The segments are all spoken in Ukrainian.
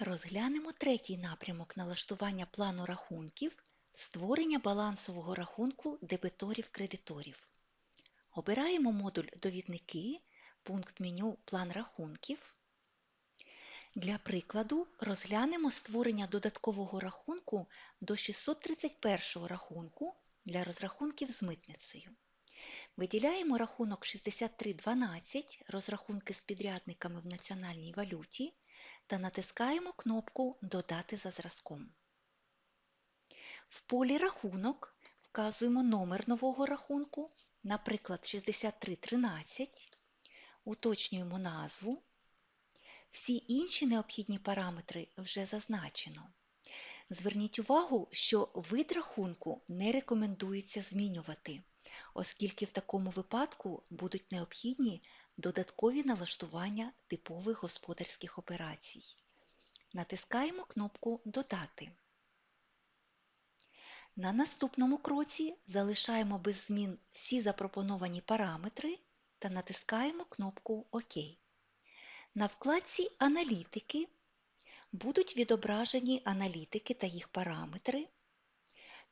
Розглянемо третій напрямок налаштування плану рахунків створення балансового рахунку дебиторів-кредиторів. Обираємо модуль Довідники, пункт меню План рахунків. Для прикладу розглянемо створення додаткового рахунку до 631 рахунку для розрахунків з митницею. Виділяємо рахунок 6312 розрахунки з підрядниками в національній валюті та натискаємо кнопку Додати за зразком. В полі Рахунок вказуємо номер нового рахунку, наприклад, 6313, уточнюємо назву. Всі інші необхідні параметри вже зазначено. Зверніть увагу, що вид рахунку не рекомендується змінювати, оскільки в такому випадку будуть необхідні додаткові налаштування типових господарських операцій. Натискаємо кнопку Додати. На наступному кроці залишаємо без змін всі запропоновані параметри та натискаємо кнопку ОК. На вкладці Аналітики будуть відображені аналітики та їх параметри.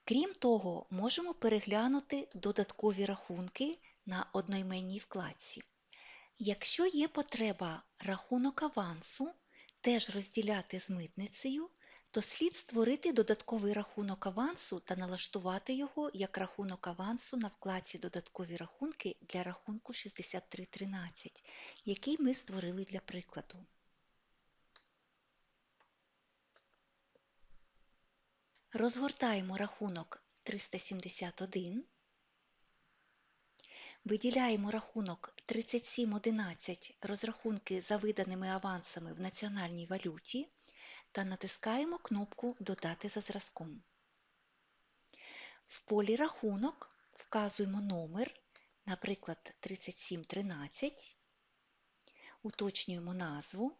Крім того, можемо переглянути додаткові рахунки на одноіменній вкладці. Якщо є потреба рахунок авансу теж розділяти з митницею, то слід створити додатковий рахунок авансу та налаштувати його як рахунок авансу на вкладці Додаткові рахунки для рахунку 6313, який ми створили для прикладу. Розгортаємо рахунок 371. Виділяємо рахунок 3711 розрахунки за виданими авансами в національній валюті та натискаємо кнопку Додати за зразком. В полі Рахунок вказуємо номер, наприклад, 3713, уточнюємо назву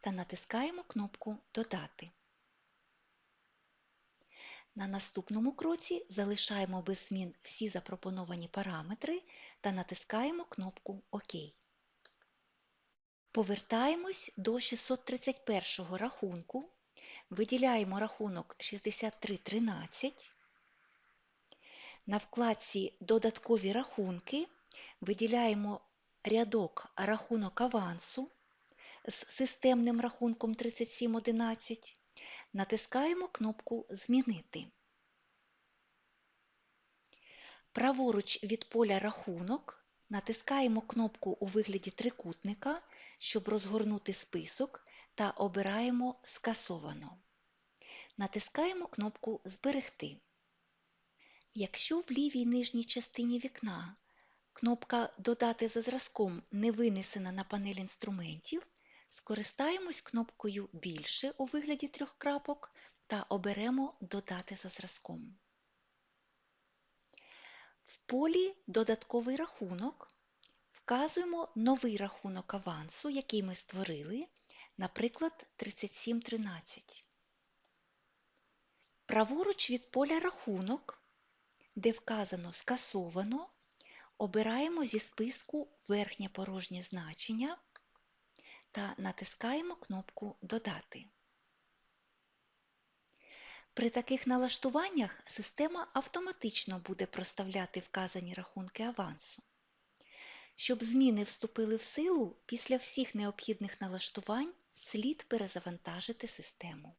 та натискаємо кнопку Додати. На наступному кроці залишаємо без змін всі запропоновані параметри та натискаємо кнопку ОК. Повертаємось до 631 рахунку, виділяємо рахунок 6313. На вкладці Додаткові рахунки виділяємо рядок рахунок авансу з системним рахунком 3711. Натискаємо кнопку Змінити. Праворуч від поля Рахунок натискаємо кнопку у вигляді трикутника, щоб розгорнути список та обираємо Скасовано. Натискаємо кнопку Зберегти. Якщо в лівій нижній частині вікна кнопка Додати за зразком не винесена на панель інструментів, Скористаємось кнопкою Більше у вигляді трьох крапок та оберемо Додати за зразком. В полі Додатковий рахунок вказуємо новий рахунок авансу, який ми створили, наприклад, 3713. Праворуч від поля Рахунок, де вказано Скасовано, обираємо зі списку верхнє порожнє значення та натискаємо кнопку Додати. При таких налаштуваннях система автоматично буде проставляти вказані рахунки авансу. Щоб зміни вступили в силу, після всіх необхідних налаштувань слід перезавантажити систему.